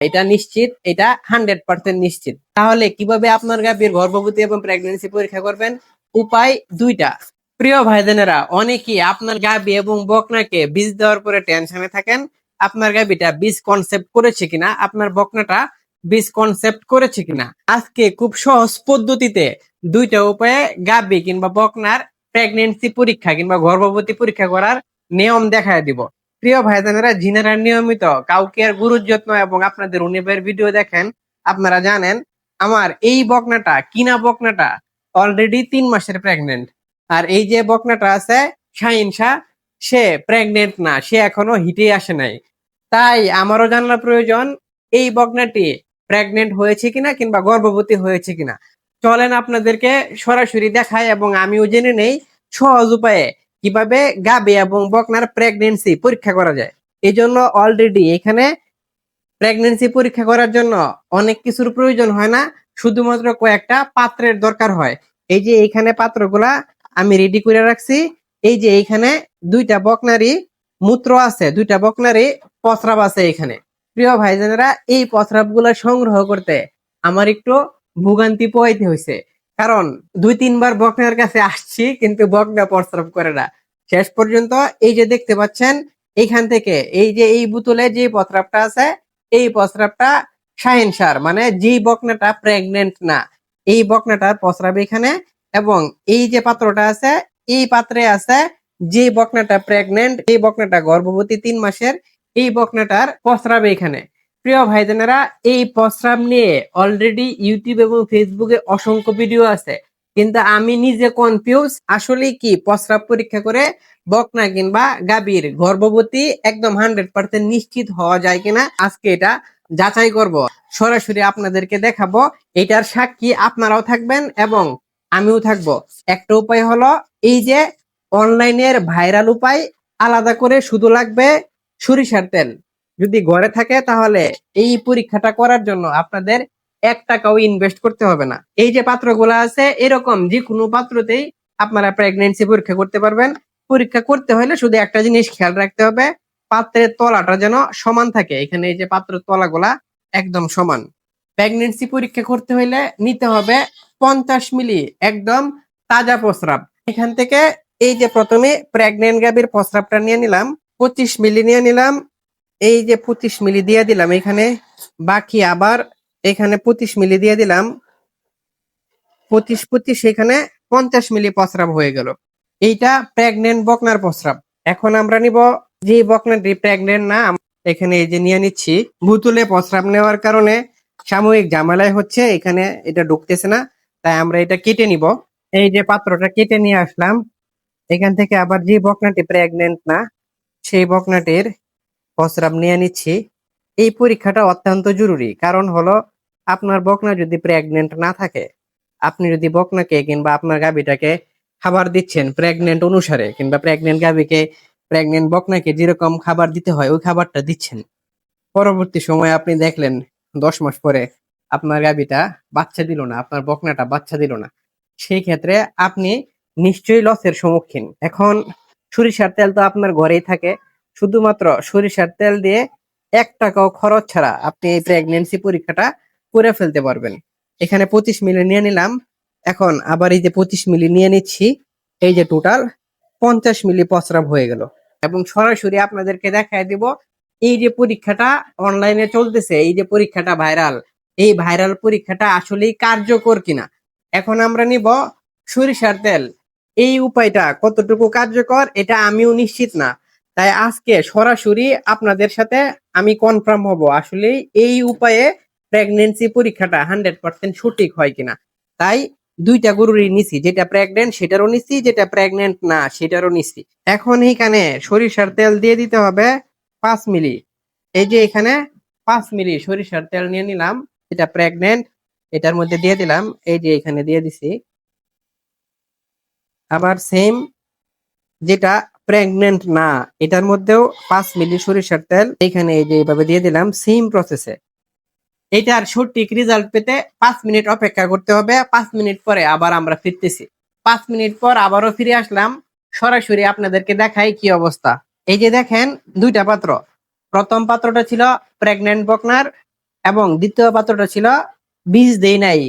এটা নিশ্চিত, এটা হান্ড্রেড পার্সেন্ট নিশ্চিত। তাহলে কীভাবে আপনার গাভীর গর্ভবতী এবং প্রেগনেন্সি পরীক্ষা করবেন? উপায় দুইটা। প্রিয় ভাইজানেরা অনেকেই আপনার গাভী এবং বকনাকে বীজ দেওয়ার পরে টেনশনে থাকেন। আপনার গাভীটা বীজ কনসেপ্ট করেছে কিনা, আপনার বকনাটা বীজ কনসেপ্ট করেছে কিনা। আজকে খুব সহজ পদ্ধতিতে দুইটা উপায়ে গাভী কিংবা বকনার প্রেগনেন্সি পরীক্ষা কিংবা গর্ভবতী পরীক্ষা করার নিয়ম দেখায় দিব। প্রিয় ভাইজানেরা যিনারা নিয়মিত কাউকে আর গুরুর যত্ন এবং আপনাদের উনিবের ভিডিও দেখেন, আপনারা জানেন আমার এই বকনাটা, কিনা বকনাটা অলরেডি তিন মাসের প্রেগনেন্ট আর এই যে বকনাটা আছে শাহিনশা সে প্রেগনেন্ট না, সে এখনও হিটে আসে নাই। তাই আমারও জানার প্রয়োজন, এই বকনাটি প্রেগনেন্ট হয়েছে কিনা কিংবা গর্ভবতী হয়েছে কিনা। চলেন আপনাদেরকে সরাসরি দেখায় এবং আমিও জেনে নেই, সহজ উপায়ে কীভাবে গাবে এবং বকনার প্রেগনেন্সি পরীক্ষা করা যায়? এই জন্য অলরেডি এখানে প্রেগনেন্সি পরীক্ষা করার জন্য অনেক কিছুর প্রয়োজন হয় না, শুধুমাত্র কয়েকটা পাত্রের দরকার হয়। এই যে এইখানে পাত্রগুলা আমি রেডি করে রাখছি। এই যে এইখানে দুইটা বকনারি মূত্র আছে, দুইটা বকনারি পসরাব আছে এখানে। প্রিয় ভাইজানেরা, এই পসরাবগুলা সংগ্রহ করতে আমার একটু ভোগান্তি পোয়াইতে হয়েছে কারণ দুই তিনবার বকনার কাছে আসছি, কিন্তু বকনা প্রস্রাব করে না। শেষ পর্যন্ত এই যে দেখতে পাচ্ছেন, এইখান থেকে এই যে এই বোতলে যে প্রস্রাবটা আছে, এই প্রস্রাবটা শাহিন সার মানে যে বকনাটা প্রেগনেন্ট না, এই বকনাটার প্রস্রাব এখানে এবং এই যে পাত্রটা আছে, এই পাত্রে আছে যে বকনাটা প্রেগনেন্ট এই বকনাটা গর্ভবতী তিন মাসের, এই বকনাটার প্রস্রাব এখানে। প্রিয় ভাইজানেরা, এই প্রস্রাব নিয়ে অলরেডি ইউটিউব এবং ফেসবুকে অসংখ্য ভিডিও আছে। কিন্তু আমি নিজে কনফিউজ আসলে কি, প্রস্রাব পরীক্ষা করে বকনা কিংবা গাভীর গর্ভবতী একদম হান্ড্রেড পার্সেন্ট নিশ্চিত হওয়া যায় কিনা, আজকে এটা যাচাই করব। সরাসরি আপনাদেরকে দেখাবো, এটার সাক্ষী আপনারাও থাকবেন এবং আমিও থাকব। একটা উপায় হলো, এই যে অনলাইনের ভাইরাল উপায়, আলাদা করে শুধু লাগবে সরিষার তেল। যদি ঘরে থাকে তাহলে এই পরীক্ষাটা করার জন্য আপনাদের এক টাকাও ইনভেস্ট করতে হবে না। এই যে পাত্রগুলো আছে, এরকম যে কোনো পাত্রতেই আপনারা প্রেগনেন্সি পরীক্ষা করতে পারবেন। পরীক্ষা করতে হলে শুধু একটা জিনিস খেয়াল রাখতে হবে, পাত্রের তলাটা যেন সমান থাকে। এখানে এই যে পাত্রের তলাগুলা একদম সমান। প্রেগনেন্সি পরীক্ষা করতে হলে নিতে হবে পঞ্চাশ মিলি, একদম তাজা প্রস্রাব। এখান থেকে এই যে প্রথমে প্রেগনেন্ট গাভীর প্রস্রাবটা নিয়ে নিলাম, পঁচিশ মিলি নিয়ে নিলাম। এই যে পঁচিশ মিলি দিয়ে দিলাম, এখানে বাকি আবার এখানে পঁচিশ মিলি দিয়ে দিলাম। পঁচিশ পঁচিশ, এখানে পঞ্চাশ মিলি প্রস্রাব হয়ে গেল। এইটা প্রেগনেন্ট বকনার প্রস্রাব। এখন আমরা নিব যে বকনাটি প্রেগনেন্ট না এখানে এই যে নিয়ে নিচ্ছি। বোতলে প্রস্রাব নেওয়ার কারণে সাময়িক ঝামেলায় হচ্ছে, এখানে এটা ঢুকতেছে না, তাই আমরা এটা কেটে নিব। এই যে পাত্রটা কেটে নিয়ে আসলাম। এখান থেকে আবার যে বকনাটি প্রেগনেন্ট না, সেই বকনাটির প্রস্রাব নিয়ে নিচ্ছি। এই পরীক্ষাটা অত্যন্ত জরুরি। কারণ হলো, আপনার বকনা যদি প্রেগনেন্ট না থাকে, আপনি যদি বকনাকে কিংবা আপনার গাভীটাকে খাবার দিচ্ছেন প্রেগনেন্ট অনুসারে, কিংবা প্রেগনেন্ট গাভীকে প্রেগনেন্ট বকনাকে যেরকম খাবার দিতে হয়, ওই খাবারটা দিচ্ছেন। পরবর্তী সময়ে আপনি দেখলেন, দশ মাস পরে আপনার গাভীটা বাচ্চা দিল না, আপনার বকনাটা বাচ্চা দিল না। সেই ক্ষেত্রে আপনি নিশ্চয়ই লসের সম্মুখীন। এখন সরিষার তেল তো আপনার ঘরেই থাকে। শুধুমাত্র সরিষার তেল দিয়ে এক টাকাও খরচ ছাড়া আপনি এই প্রেগনেন্সি পরীক্ষাটা করে ফেলতে পারবেন। এখানে পঁচিশ মিলি নিয়ে নিলাম। এখন আবার এই যে পঁচিশ মিলি নিয়ে নিচ্ছি। এই যে টোটাল পঞ্চাশ মিলি প্রস্রাব হয়ে গেল। এবং সরাসরি আপনাদেরকে দেখায় দিব, এই যে পরীক্ষাটা অনলাইনে চলতেছে, এই যে পরীক্ষাটা ভাইরাল এই ভাইরাল পরীক্ষাটা আসলেই কার্যকর কিনা? এখন আমরা নিব সরিষার তেল। এই উপায়টা কতটুকু কার্যকর, এটা আমিও নিশ্চিত না। তাই আজকে সরাসরি আপনাদের সাথে আমি কনফার্ম হব, আসলে এই উপায়ে প্রেগনেন্সি পরীক্ষাটা হান্ড্রেড পার্সেন্ট সঠিক হয় কিনা। তাই দুইটা গরুরই নিছি, যেটা প্রেগনেন্ট সেটারও নিছি, যেটা প্রেগনেন্ট না সেটারও নিছি। এখন এইখানে সরিষার তেল দিয়ে দিতে হবে পাঁচ মিলি। এই যে এখানে পাঁচ মিলি সরিষার তেল নিয়ে নিলাম, এটা প্রেগনেন্ট এটার মধ্যে দিয়ে দিলাম, এই যে এখানে দিয়ে দিছি। আবার সেম যেটা প্রেগনেন্ট না, এটার মধ্যেও পাঁচ মিলি সরিষার তেল এখানে এই যে এইভাবে দিয়ে দিলাম সেম প্রসেসে এটার সঠিক রেজাল্ট পেতে পাঁচ মিনিট অপেক্ষা করতে হবে, পাঁচ মিনিট পরে আবার আমরা ফিরতেছি। পাঁচ মিনিট পর আবারও ফিরে আসলাম, সরাসরি আপনাদেরকে দেখাই কি অবস্থা। এই যে দেখেন, দুইটা পাত্র। প্রথম পাত্রটা ছিল প্রেগনেন্ট বকনার এবং দ্বিতীয় পাত্রটা ছিল বীজ দেই নাই।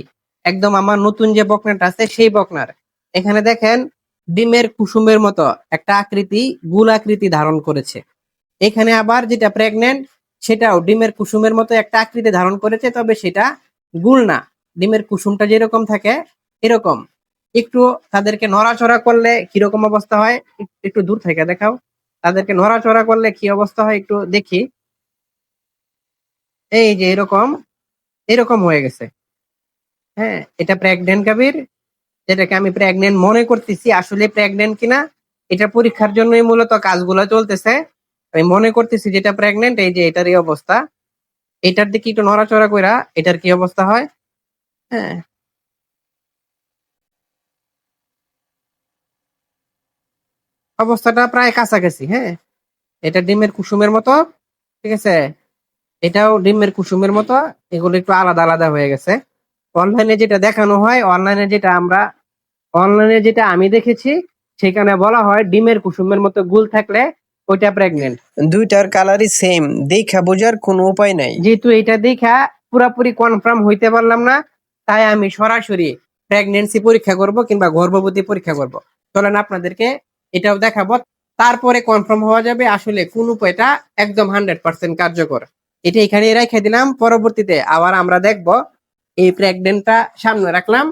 একদম আমার নতুন যে বকনাটা আছে, সেই বকনার। এখানে দেখেন ডিমের কুসুমের মতো একটা আকৃতি গুল আকৃতি ধারণ করেছে। এখানে আবার যেটা প্রেগনেন্ট সেটাও ডিমের কুসুমের মতো একটা আকৃতি ধারণ করেছে, তবে সেটা গুল না। ডিমের কুসুমটা যেরকম থাকে, এরকম। একটু তাদেরকে নড়াচড়া করলে কীরকম অবস্থা হয়, একটু দূর থেকে দেখাও। তাদেরকে নড়াচড়া করলে কি অবস্থা হয় একটু দেখি। এই যে এরকম এরকম হয়ে গেছে। হ্যাঁ এটা প্রেগনেন্ট গাভীর যেটাকে আমি প্রেগনেন্ট মনে করতেছি, আসলে প্রেগনেন্ট কিনা, এটা পরীক্ষার জন্যই মূলত কাজগুলো চলতেছে। আমি মনে করতেছি যেটা প্রেগনেন্ট এই যে এটার এই অবস্থা। এটার দিকে একটু নড়াচড়া কইরা এটার কি অবস্থা হয়? হ্যাঁ। অবস্থাটা প্রায় কাছাকাছি হ্যাঁ। এটা ডিমের কুসুমের মতো, ঠিক আছে? এটাও ডিমের কুসুমের মতো, এগুলো একটু আলাদা আলাদা হয়ে গেছে। অনলাইনে যেটা দেখানো হয় অনলাইনে যেটা আমরা অনলাইনে যেটা আমি দেখেছি সেখানে বলা হয় ডিমের কুসুমের মতো গুল থাকলে ওইটা প্রেগনেন্ট দুইটার কালারই সেম দেখা বোঝার কোনো উপায় নাই। যেহেতু এটা দেখা পুরাপুরি কনফার্ম হইতে পারলাম না তাই আমি সরাসরি প্রেগনেন্সি পরীক্ষা করব কিংবা গর্ভবতী পরীক্ষা করব। চলেন আপনাদেরকে এটাও দেখাবো। তারপরে কনফার্ম হওয়া যাবে আসলে কোন উপায়টা একদম হান্ড্রেড পার্সেন্ট কার্যকর। এটা এখানে রেখে দিলাম। পরবর্তীতে আবার আমরা দেখব এই প্রেগনেন্টটা সামনে রাখলাম।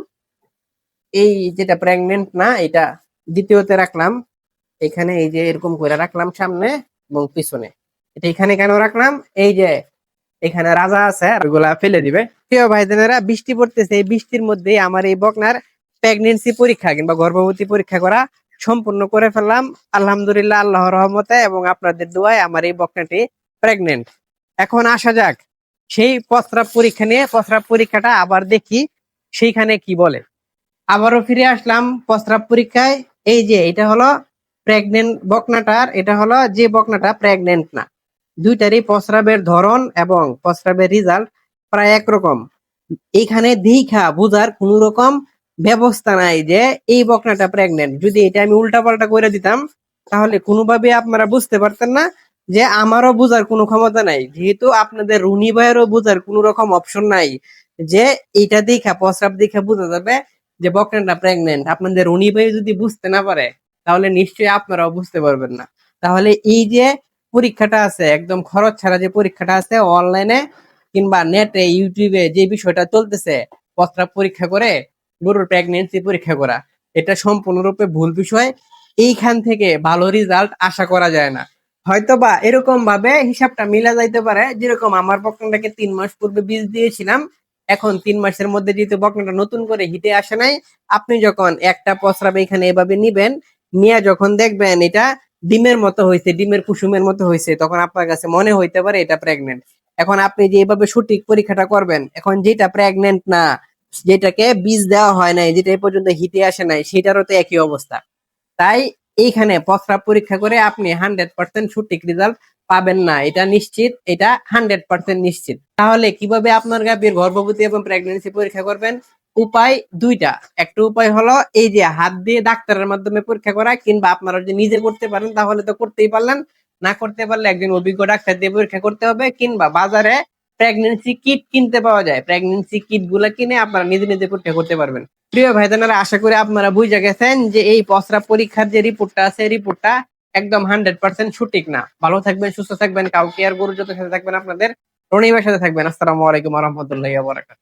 এই যেটা প্রেগনেন্ট না, এটা দ্বিতীয়তে রাখলাম। এখানে এই যে এরকম করে রাখলাম সামনে এবং পিছনে। এটা এখানে কেন রাখলাম? এই যে এখানে রাজা আছে ওগুলা ফেলে দিবে। প্রিয় ভাইজানেরা, বৃষ্টি পড়তেছে। এই বৃষ্টির মধ্যে আমার এই বকনার প্রেগনেন্সি পরীক্ষা কিংবা গর্ভবতী পরীক্ষা করা সম্পূর্ণ করে ফেললাম। আলহামদুলিল্লাহ আল্লাহ রহমতে এবং আপনাদের দোয়ায় আমার এই বকনাটি প্রেগনেন্ট এখন আসা যাক। সেই প্রস্রাব পরীক্ষা নিয়ে প্রস্রাব পরীক্ষাটা আবার দেখি সেইখানে কি বলে। আবারও ফিরে আসলাম প্রস্রাব পরীক্ষায়। এই যে, এটা হলো প্রেগনেন্ট বকনাটার এটা হলো যে বকনাটা প্রেগনেন্ট না। দুইটারই প্রস্রাবের ধরন এবং প্রস্রাবের রেজাল্ট প্রায় একরকম। এখানে দীঘা বোঝার কোন রকম ব্যবস্থা নাই যে এই বকনাটা প্রেগনেন্ট যদি এটা আমি উল্টা পাল্টা করে দিতাম, তাহলে কোনোভাবে আপনারা বুঝতে পারতেন না যে আমারও বোঝার কোনো ক্ষমতা নাই। যেহেতু আপনাদের রুনি ভাইয়েরও বোঝার কোনো রকম অপশন নাই। যে এইটা দেখা, প্রস্রাব দেখে বোঝা যাবে যে বকনাটা প্রেগনেন্ট আপনাদের রুনি ভাই যদি বুঝতে না পারে, তাহলে নিশ্চয়ই আপনারাও বুঝতে পারবেন না। তাহলে এই যে পরীক্ষাটা আছে, একদম খরচ ছাড়া যে পরীক্ষাটা আছে অনলাইনে কিংবা নেটে ইউটিউবে যে বিষয়টা চলতেছে, প্রস্রাব পরীক্ষা করে, গরুর প্রেগনেন্সি পরীক্ষা করা, এটা সম্পূর্ণরূপে ভুল বিষয়। এইখান থেকে ভালো রেজাল্ট আশা করা যায় না। হয়তোবা এরকম ভাবে হিসাবটা মিলা যাইতে পারে, যেরকম আমার বকনাটাকে তিন মাস পূর্বে বীজ দিয়েছিলাম, এখন তিন মাসের মধ্যে যেহেতু বকনাটা নতুন করে হিটে আসে নাই, আপনি যখন একটা প্রস্রাব এখানে এভাবে নিবেন, নিয়ে যখন দেখবেন এটা ডিমের মতো হয়েছে ডিমের কুসুমের মতো হয়েছে তখন আপনার কাছে মনে হইতে পারে এটা প্রেগনেন্ট এখন আপনি যে এভাবে সঠিক পরীক্ষাটা করবেন, এখন যেটা প্রেগনেন্ট না, যেটাকে বীজ দেওয়া হয় নাই, যেটা এ পর্যন্ত হিটে আসে নাই, সেটারও তো একই অবস্থা। তাই এইখানে প্রস্রাব পরীক্ষা করে আপনি হান্ড্রেড পার্সেন্ট সঠিক রেজাল্ট পাবেন না। এটা নিশ্চিত, এটা হান্ড্রেড পার্সেন্ট নিশ্চিত। তাহলে কীভাবে আপনার গাভীর গর্ভবতী এবং প্রেগনেন্সি পরীক্ষা করবেন? উপায় দুইটা। একটা উপায় হলো এই যে হাত দিয়ে ডাক্তারের মাধ্যমে পরীক্ষা করা কিংবা আপনারা যদি নিজে করতে পারেন, তাহলে তো করতেই পারলেন। না করতে পারলে একজন অভিজ্ঞ ডাক্তার দিয়ে পরীক্ষা করতে হবে কিংবা বাজারে প্রেগনেন্সি কিট কিনতে পাওয়া যায়। প্রেগনেন্সি কিটগুলা কিনে আপনারা নিজে নিজে পরীক্ষা করতে পারবেন। প্রিয় ভাইজানারা, আশা করি আপনারা বুঝে গেছেন যে এই পসরা পরীক্ষার যে রিপোর্টটা আছে রিপোর্টটা একদম হান্ড্রেড পার্সেন্ট সঠিক না। ভালো থাকবেন, সুস্থ থাকবেন, কাউকে আর গরু যত সাথে থাকবেন আপনাদের। রনিমের সাথে থাকবেন। আসসালামু আলাইকুম রহমতুল্লাহ বরাকাত